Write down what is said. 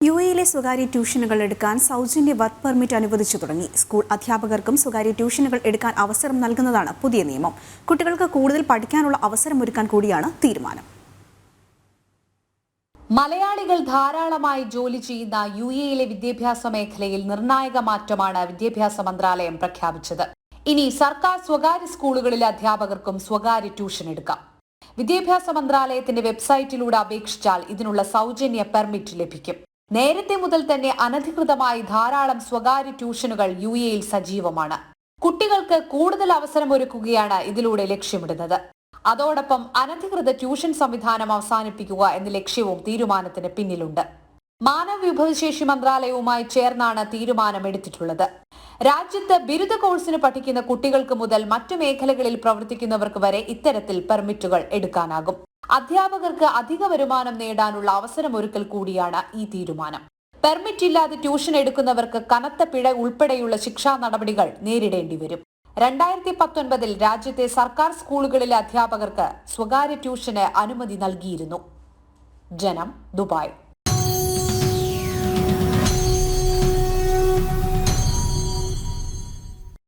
U എയിലെ സ്വകാര്യ ട്യൂഷനുകൾ എടുക്കാൻ സൗജന്യ വർക്ക് പെർമിറ്റ് അനുവദിച്ചു തുടങ്ങി. സ്കൂൾ അധ്യാപകർക്കും സ്വകാര്യ ട്യൂഷനുകൾ എടുക്കാൻ അവസരം നൽകുന്നതാണ് പുതിയ നിയമം. കുട്ടികൾക്ക് കൂടുതൽ പഠിക്കാനുള്ള അവസരം ഒരുക്കാൻ കൂടിയാണ് തീരുമാനം. മലയാളികൾ ധാരാളമായി ജോലി ചെയ്യുന്ന യു എയിലെ വിദ്യാഭ്യാസ മേഖലയിൽ നിർണായക മാറ്റമാണ് വിദ്യാഭ്യാസ മന്ത്രാലയം പ്രഖ്യാപിച്ചത്. ഇനി സർക്കാർ സ്വകാര്യ സ്കൂളുകളിലെ അധ്യാപകർക്കും സ്വകാര്യ ട്യൂഷൻ എടുക്കാം. വിദ്യാഭ്യാസ മന്ത്രാലയത്തിന്റെ വെബ്സൈറ്റിലൂടെ അപേക്ഷിച്ചാൽ ഇതിനുള്ള സൗജന്യ പെർമിറ്റ് ലഭിക്കും. നേരത്തെ മുതൽ തന്നെ അനധികൃതമായി ധാരാളം സ്വകാര്യ ട്യൂഷനുകൾ യു എയിൽ സജീവമാണ്. കുട്ടികൾക്ക് കൂടുതൽ അവസരം ഒരുക്കുകയാണ് ഇതിലൂടെ ലക്ഷ്യമിടുന്നത്. അതോടൊപ്പം അനധികൃത ട്യൂഷൻ സംവിധാനം അവസാനിപ്പിക്കുക എന്ന ലക്ഷ്യവും തീരുമാനത്തിന് പിന്നിലുണ്ട്. മാനവ വിഭവശേഷി മന്ത്രാലയവുമായി ചേർന്നാണ് തീരുമാനമെടുത്തിട്ടുള്ളത്. രാജ്യത്ത് ബിരുദ കോഴ്സിന് പഠിക്കുന്ന കുട്ടികൾക്ക് മുതൽ മറ്റു മേഖലകളിൽ പ്രവർത്തിക്കുന്നവർക്ക് വരെ ഇത്തരത്തിൽ പെർമിറ്റുകൾ എടുക്കാനാകും. അധ്യാപകർക്ക് അധിക വരുമാനം നേടാനുള്ള അവസരമൊരുക്കൽ കൂടിയാണ് ഈ തീരുമാനം. പെർമിറ്റ് ഇല്ലാതെ ട്യൂഷൻ എടുക്കുന്നവർക്ക് കനത്ത പിഴ ഉൾപ്പെടെയുള്ള ശിക്ഷാ നടപടികൾ നേരിടേണ്ടി വരും. രണ്ടായിരത്തി പത്തൊൻപതിൽ രാജ്യത്തെ സർക്കാർ സ്കൂളുകളിലെ അധ്യാപകർക്ക് സ്വകാര്യ ട്യൂഷന് അനുമതി നൽകിയിരുന്നു. ജനം ദുബായ്.